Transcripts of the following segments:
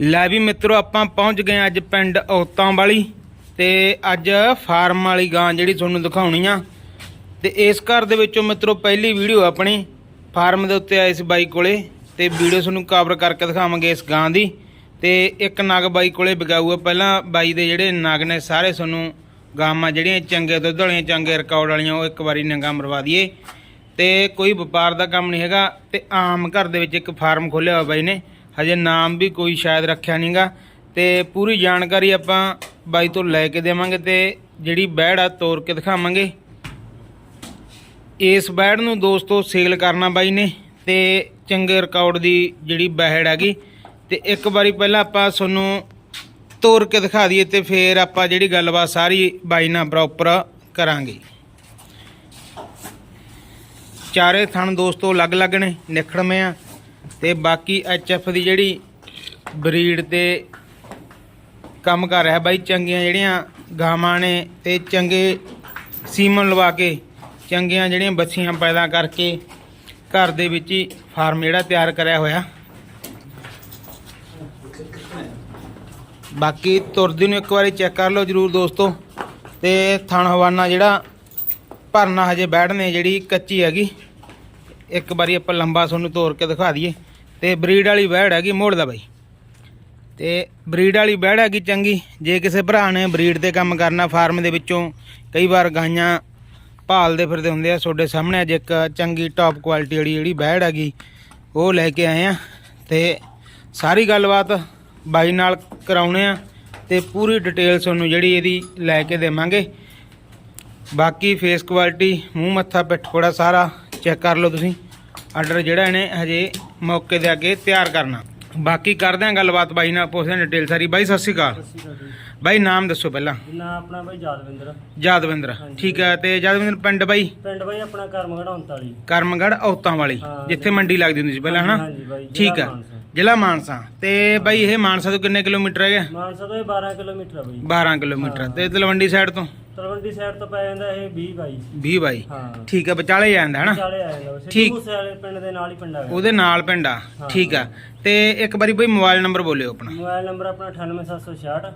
ਲੈ ਵੀ ਮਿੱਤਰੋ, ਆਪਾਂ ਪਹੁੰਚ ਗਏ ਅੱਜ ਪਿੰਡ ਔਤਾਂ ਵਾਲੀ ਤੇ ਅੱਜ ਫਾਰਮ ਵਾਲੀ ਗਾਂ ਜਿਹੜੀ ਤੁਹਾਨੂੰ ਦਿਖਾਉਣੀ ਆ। ਤੇ ਇਸ ਘਰ ਦੇ ਵਿੱਚੋਂ ਮਿੱਤਰੋ, ਪਹਿਲੀ ਵੀਡੀਓ ਆਪਣੀ ਫਾਰਮ ਦੇ ਉੱਤੇ ਆਏ ਸੀ ਬਾਈ ਕੋਲੇ ਤੇ ਵੀਡੀਓ ਤੁਹਾਨੂੰ ਕਵਰ ਕਰਕੇ ਦਿਖਾਵਾਂਗੇ ਇਸ ਗਾਂ ਦੀ। ਤੇ ਇੱਕ ਨਗ ਬਾਈ ਕੋਲੇ ਵਿਕਾਊ ਆ ਪਹਿਲਾਂ ਬਾਈ ਦੇ ਜਿਹੜੇ ਨਗ ਨੇ, ਸਾਰੇ ਤੁਹਾਨੂੰ ਗਾਵਾਂ ਜਿਹੜੀਆਂ ਚੰਗੇ ਦੁੱਧ ਵਾਲੀਆਂ, ਚੰਗੇ ਰਿਕਾਰਡ ਵਾਲੀਆਂ, ਉਹ ਇੱਕ ਵਾਰੀ ਨੰਗਾ ਮਰਵਾ ਦਈਏ। ਤੇ ਕੋਈ ਵਪਾਰ ਦਾ ਕੰਮ ਨਹੀਂ ਹੈਗਾ। ਤੇ ਆਮ ਘਰ ਦੇ ਵਿੱਚ ਇੱਕ ਫਾਰਮ ਖੋਲ੍ਹਿਆ ਹੋਇਆ ਬਾਈ ਨੇ। ਹਜੇ ਨਾਮ ਵੀ ਕੋਈ ਸ਼ਾਇਦ ਰੱਖਿਆ ਨਹੀਂਗਾ। ਤੇ ਪੂਰੀ ਜਾਣਕਾਰੀ ਆਪਾਂ ਬਾਈ ਤੋਂ ਲੈ ਕੇ ਦੇਵਾਂਗੇ ਤੇ ਜਿਹੜੀ ਬੈੜ ਆ ਤੋੜ ਕੇ ਦਿਖਾਵਾਂਗੇ। ਇਸ ਬੈੜ ਨੂੰ ਦੋਸਤੋ ਸੇਲ ਕਰਨਾ ਬਾਈ ਨੇ ਤੇ ਚੰਗੇ ਰਿਕਾਰਡ ਦੀ ਜਿਹੜੀ ਬੈੜ ਹੈਗੀ। ਤੇ ਇੱਕ ਵਾਰੀ ਪਹਿਲਾਂ ਆਪਾਂ ਤੁਹਾਨੂੰ ਤੋੜ ਕੇ ਦਿਖਾ ਦਈਏ ਤੇ ਫਿਰ ਆਪਾਂ ਜਿਹੜੀ ਗੱਲਬਾਤ ਸਾਰੀ ਬਾਈ ਨਾਲ ਪ੍ਰੋਪਰ ਕਰਾਂਗੇ। ਚਾਰੇ ਥਣ ਦੋਸਤੋ ਅਲੱਗ-ਅਲੱਗ ਨੇ, ਨਿਖੜਵੇਂ ਆ। ਤੇ ਬਾਕੀ ਐਚਐਫ ਦੀ ਜਿਹੜੀ ਬਰੀਡ ਤੇ ਕੰਮ ਕਰ ਰਿਹਾ ਬਾਈ, ਚੰਗੀਆਂ ਜਿਹੜੀਆਂ ਗਾਵਾਂ ਨੇ ਤੇ ਚੰਗੇ ਸੀਮਨ ਲਵਾ ਕੇ ਚੰਗੀਆਂ ਜਿਹੜੀਆਂ ਬੱਚੀਆਂ ਪੈਦਾ ਕਰਕੇ ਘਰ ਦੇ ਵਿੱਚ ਹੀ ਫਾਰਮ ਜਿਹੜਾ ਤਿਆਰ ਕਰਿਆ ਹੋਇਆ। ਬਾਕੀ ਤੁਰਦੀ ਨੂੰ ਇੱਕ ਵਾਰੀ ਚੈੱਕ ਕਰ ਲਓ ਜਰੂਰ ਦੋਸਤੋ, ਤੇ ਥਣ ਹਵਾਨਾ ਜਿਹੜਾ ਭਰਨਾ ਹਜੇ ਬੈਠਨੇ ਜਿਹੜੀ ਕੱਚੀ ਹੈਗੀ। ਇੱਕ ਵਾਰੀ ਆਪਾਂ ਲੰਬਾ ਤੁਹਾਨੂੰ ਤੋੜ ਕੇ ਦਿਖਾ ਦਈਏ। ਤੇ ਬਰੀਡ ਵਾਲੀ ਬੈੜ ਹੈਗੀ ਮੋੜ ਦਾ ਬਾਈ। ਤੇ ਬਰੀਡ ਵਾਲੀ ਬੈੜ ਹੈਗੀ ਚੰਗੀ। ਜੇ ਕਿਸੇ ਭਰਾ ਨੇ ਬਰੀਡ ਤੇ ਕੰਮ ਕਰਨਾ ਫਾਰਮ ਦੇ ਵਿੱਚੋਂ, ਕਈ ਵਾਰ ਗਾਈਆਂ ਭਾਲਦੇ ਫਿਰਦੇ ਹੁੰਦੇ ਆ, ਤੁਹਾਡੇ ਸਾਹਮਣੇ ਅੱਜ ਇੱਕ ਚੰਗੀ ਟੌਪ ਕੁਆਲਿਟੀ ਵਾਲੀ ਜਿਹੜੀ ਬੈੜ ਹੈਗੀ, ਉਹ ਲੈ ਕੇ ਆਏ ਆ। ਤੇ ਸਾਰੀ ਗੱਲਬਾਤ ਬਾਈ ਨਾਲ ਕਰਾਉਣੇ ਆ ਤੇ ਪੂਰੀ ਡਿਟੇਲ ਤੁਹਾਨੂੰ ਜਿਹੜੀ ਇਹਦੀ ਲੈ ਕੇ ਦੇਵਾਂਗੇ। ਬਾਕੀ ਫੇਸ ਕੁਆਲਿਟੀ ਮੂੰਹ ਮੱਥਾ, ਪਿੱਠ ਕੋੜਾ ਸਾਰਾ ਚੈੱਕ ਕਰ ਲਓ ਤੁਸੀਂ। ਆਰਡਰ ਜਿਹੜਾ ਇਹਨੇ ਹਜੇ ਮੌਕੇ ਦੇ ਅੱਗੇ ਤਿਆਰ ਕਰਨਾ। ਬਾਕੀ ਕਰਦੇ ਆਂ ਗੱਲਬਾਤ ਬਾਈ ਨਾਲ ਪੁੱਛਦੇ ਆਂ ਡਿਟੇਲ ਸਾਰੀ। ਬਾਈ ਸਤਿ ਸ਼੍ਰੀ ਅਕਾਲ। ਬਾਈ ਨਾਮ ਦੱਸੋ ਪਹਿਲਾਂ। ਨਾ ਆਪਣਾ ਬਾਈ ਜਾਦਵਿੰਦਰ ਜਾਦਵਿੰਦਰ ਠੀਕ ਹੈ ਤੇ ਜਾਦਵਿੰਦਰ ਪਿੰਡ ਬਾਈ? ਪਿੰਡ ਬਾਈ ਆਪਣਾ ਕਰਮਗੜ 39 ਕਰਮਗੜ ਔਤਾਂ ਵਾਲੀ ਜਿੱਥੇ ਮੰਡੀ ਲੱਗਦੀ ਹੁੰਦੀ ਸੀ ਪਹਿਲਾਂ ਹਨਾ? ਠੀਕ ਹੈ। ਜ਼ਿਲ੍ਹਾ ਮਾਨਸਾ। ਤੇ ਬਾਈ ਇਹ ਮਾਨਸਾ ਤੋਂ ਕਿੰਨੇ ਕਿਲੋਮੀਟਰ ਹੈਗਾ? ਮਾਨਸਾ ਤੋਂ ਇਹ 12 ਕਿਲੋਮੀਟਰ ਆ ਬਾਈ। 12 ਕਿਲੋਮੀਟਰ। ਤੇ ਤਲਵੰਡੀ ਸਾਈਡ ਤੋਂ? ਤਲਵੰਡੀ ਸਾਈਡ ਤੋਂ ਪੈ ਜਾਂਦਾ ਇਹ 20 ਬਾਈ। 20 ਬਾਈ। ਹਾਂ। ਠੀਕ ਹੈ ਵਿਚਾਲੇ ਜਾਂਦਾ ਹਨਾ? ਚਾਲੇ ਆ ਜਾਂਦਾ। ਠੀਕ। ਠੀਕ। ਮੂਸੇ ਵਾਲੇ ਪਿੰਡ ਦੇ ਨਾਲ ਹੀ ਪਿੰਡ ਆ ਉਹਦੇ ਨਾਲ ਪਿੰਡ ਆ। ਠੀਕ ਆ। ਤੇ ਇੱਕ ਵਾਰੀ ਬਈ ਮੋਬਾਈਲ ਨੰਬਰ ਬੋਲਿਓ ਆਪਣਾ। ਮੋਬਾਈਲ ਨੰਬਰ ਆਪਣਾ 98766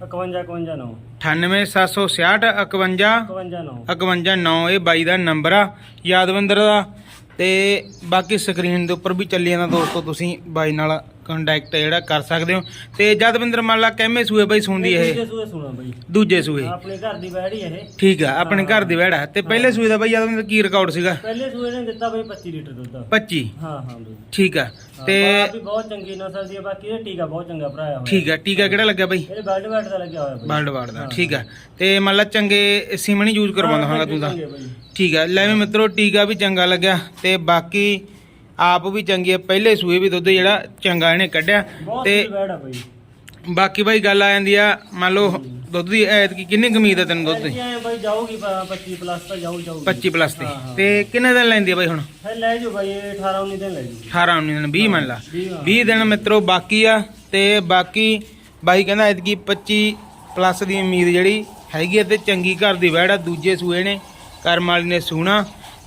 51559 98766 51 519 519 ਇਹ ਬਾਈ ਦਾ ਨੰਬਰ ਆ। ਯਾਦਵਿੰਦਰ ਦਾ। ਤੇ ਬਾਕੀ ਸਕਰੀਨ ਦੇ ਉੱਪਰ ਵੀ ਚੱਲੀ ਜਾਂਦਾ ਦੋਸਤੋ ਤੁਸੀਂ ਬਾਈ ਨਾਲ ਕੰਟੈਕਟ ਜਿਹੜਾ ਕਰ ਸਕਦੇ ਹੋ। ਤੇ ਯਾਦਵਿੰਦਰ ਮੰਨ ਲਾ ਕਿੰਮੇ ਸੂਏ ਬਾਈ ਸੁਣਦੀ ਇਹ? ਦੂਜੇ ਸੂਏ ਸੁਣਾ ਬਾਈ। ਦੂਜੇ ਸੂਏ। ਆਪਣੇ ਘਰ ਦੀ ਬੈੜੀ ਇਹ। ਠੀਕ ਆ ਆਪਣੇ ਘਰ ਦੀ ਵੜਾ ਤੇ ਪਹਿਲੇ ਸੂਏ ਦਾ ਬਾਈ ਯਾਦਵਿੰਦਰ ਕੀ ਰਿਕਾਰਡ ਸੀਗਾ? ਪਹਿਲੇ ਸੂਏ ਨੇ ਦਿੱਤਾ ਬਾਈ 25 ਲੀਟਰ ਦੁੱਧ। 25 ਹਾਂ ਹਾਂ ਬਾਈ। ਠੀਕ ਆ। ਹਾਂ, ਤੇ ਵੀ ਬਹੁਤ ਚੰਗੀ ਨਸਲ ਦੀ ਆ ਬਾਕੀ ਇਹ ਟੀਕਾ ਬਹੁਤ ਚੰਗਾ ਭਰਾਇਆ ਹੋਇਆ ਠੀਕ ਆ ਟੀਕਾ ਕਿਹੜਾ ਲੱਗਿਆ ਬਾਈ? ਇਹਦੇ ਬੈਲਟ ਬੈਲਟ ਦਾ ਲੱਗਿਆ ਹੋਇਆ ਬਾਈ। ਦਾ ਠੀਕ ਆ। ਤੇ ਮੰਨ ਲਾ ਚੰਗੇ ਸੀਮਣੀ ਯੂਜ਼ ਕਰਵਾਉਂਦਾ ਹੋਗਾ ਤੂੰ ਠੀਕ ਆ ਲੈ ਵੀ ਮਿੱਤਰੋ ਟੀਕਾ ਵੀ ਚੰਗਾ ਲੱਗਿਆ। ਤੇ ਬਾਕੀ ਆਪ ਵੀ ਚੰਗੀ ਆ ਪਹਿਲੇ ਸੂਏ ਵੀ ਦੁੱਧ ਜਿਹੜਾ ਚੰਗਾ ਇਹਨੇ ਕੱਢਿਆ ਤੇ ਬਾਕੀ ਬਾਈ ਗੱਲ ਆ ਜਾਂਦੀ ਆ ਮੰਨ ਲਓ ਦੁੱਧ ਦੀ ਐਤਕੀ ਕਿੰਨੀ ਕਮੀਦ ਆ ਤੈਨੂੰ ਦੁੱਧ ਦੀ? ਬਾਈ ਜਾਊਗੀ ਪ- 25 ਪਲੱਸ ਤਾਂ ਜਾਊ ਜਾਊਗੀ। 25 ਪਲੱਸ ਤੇ ਹਾਂ, ਹਾਂ। ਤੇ ਕਿੰਨੇ ਦਿਨ ਲੈਂਦੀ ਆ ਬਾਈ ਹੁਣ? ਲੈ ਜਾਓ ਬਾਈ ਇਹ 18 19 ਦਿਨ ਲੈ ਜਾਓ 18 19 ਦਿਨ 20 ਮੰਨ ਲਾ। ਵੀਹ, ਹਾਂ। 20 ਦਿਨ ਮਿੱਤਰੋ ਬਾਕੀ ਆ ਤੇ ਬਾਕੀ ਬਾਈ ਕਹਿੰਦਾ ਐਤਕੀ 25 ਪਲੱਸ ਦੀ ਉਮੀਦ ਜਿਹੜੀ ਹੈਗੀ ਤੇ ਚੰਗੀ ਘਰ ਦੀ ਆ ਦੂਜੇ ਸੂਏ ਨੇ ਕਰਮ ਵਾਲੀ ਨੇ ਸੂਣਾ।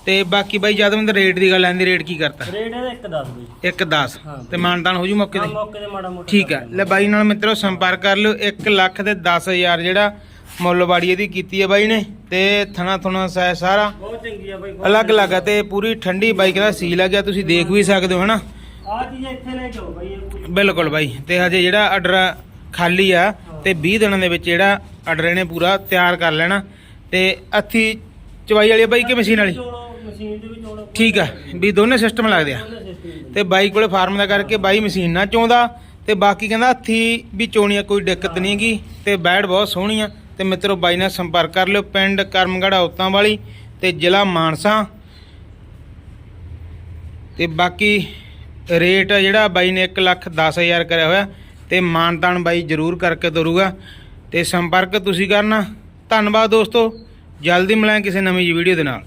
ਤੇ ਬਾਕੀ ਬਾਈ ਜਦਵੰਦ ਰੇਟ ਦੀ ਗੱਲ ਆਂਦੀ ਰੇਟ ਕੀ ਕਰਤਾ? ਰੇਟ ਇਹਦਾ 1 10 ਬਾਈ। 1 10 ਹਾਂ। ਤੇ ਮਾਨਦਾਨ ਹੋ ਜੂ ਮੌਕੇ ਤੇ? ਮੌਕੇ ਤੇ ਮਾੜਾ ਮੋਟਾ ਠੀਕ ਆ। ਲੈ ਬਾਈ ਨਾਲ ਮਿੱਤਰੋ ਸੰਪਰਕ ਕਰ ਲਿਓ। 1 ਲੱਖ ਤੇ 10000 ਜਿਹੜਾ ਮੁੱਲ ਬਾੜੀ ਇਹਦੀ ਕੀਤੀ ਹੈ ਬਾਈ ਨੇ। ਤੇ ਥਣਾ ਥੁਣਾ ਸਾ- ਸਾਰਾ। ਬਹੁਤ ਚੰਗੀ ਆ ਬਾਈ ਬਹੁਤ ਅਲੱਗ ਅਲੱਗ ਆ ਤੇ ਪੂਰੀ ਠੰਡੀ ਬਾਈਕ ਦਾ ਸੀਲ ਆ ਗਿਆ ਤੁਸੀਂ ਦੇਖ ਵੀ ਸਕਦੇ ਹੋ ਹਨਾ? ਆ ਚੀਜ਼ ਇੱਥੇ ਲੈ ਕੇ ਆਓ ਬਾਈ ਇਹ ਪੂਰੀ। ਬਿਲਕੁਲ ਬਾਈ। ਤੇ ਹਜੇ ਜਿਹੜਾ ਆਰਡਰ ਖਾਲੀ ਆ ਤੇ 20 ਦਿਨਾਂ ਦੇ ਵਿੱਚ ਜਿਹੜਾ ਆਰਡਰ ਇਹਨੇ ਪੂਰਾ ਤਿਆਰ ਕਰ ਲੈਣਾ। ਤੇ ਅੱਥੀ ਚਵਾਈ ਵਾਲੀ ਬਾਈ ਕਿ ਮਸ਼ੀਨ ਵਾਲੀ? ਮਸ਼ੀਨ ਦੇ ਠੀਕ ਆ ਵੀ ਦੋਨੇ ਸਿਸਟਮ ਲੱਗਦੇ ਆ। ਤੇ ਬਾਈ ਕੋਲੇ ਫਾਰਮ ਦਾ ਕਰਕੇ ਬਾਈ ਮਸ਼ੀਨ ਨਾ ਚੋਂਦਾ ਤੇ ਬਾਕੀ ਕਹਿੰਦਾ ਹੱਥੀ ਵੀ ਚੋਣੀ ਆ ਕੋਈ ਦਿੱਕਤ ਨਹੀਂ ਹੈਗੀ ਤੇ ਬੈੜ ਬਹੁਤ ਸੋਹਣੀ ਆ। ਤੇ ਮਿੱਤਰੋ ਬਾਈ ਨਾਲ ਸੰਪਰਕ ਕਰ ਲਿਓ ਪਿੰਡ ਕਰਮਗੜਾ ਔਤਾਂ ਵਾਲੀ ਤੇ ਜ਼ਿਲ੍ਹਾ ਮਾਨਸਾ। ਤੇ ਬਾਕੀ ਰੇਟ ਜਿਹੜਾ ਬਾਈ ਨੇ 1 ਲੱਖ 10000 ਕਰਿਆ ਹੋਇਆ ਤੇ ਮਾਨਤਾਨ ਬਾਈ ਜਰੂਰ ਕਰਕੇ ਦਰੂਗਾ ਤੇ ਸੰਪਰਕ ਤੁਸੀਂ ਕਰਨਾ। ਧੰਨਵਾਦ ਦੋਸਤੋ ਜਲਦੀ ਮਿਲਾਂਗੇ ਕਿਸੇ ਨਵੀਂ ਵੀਡੀਓ ਦੇ ਨਾਲ।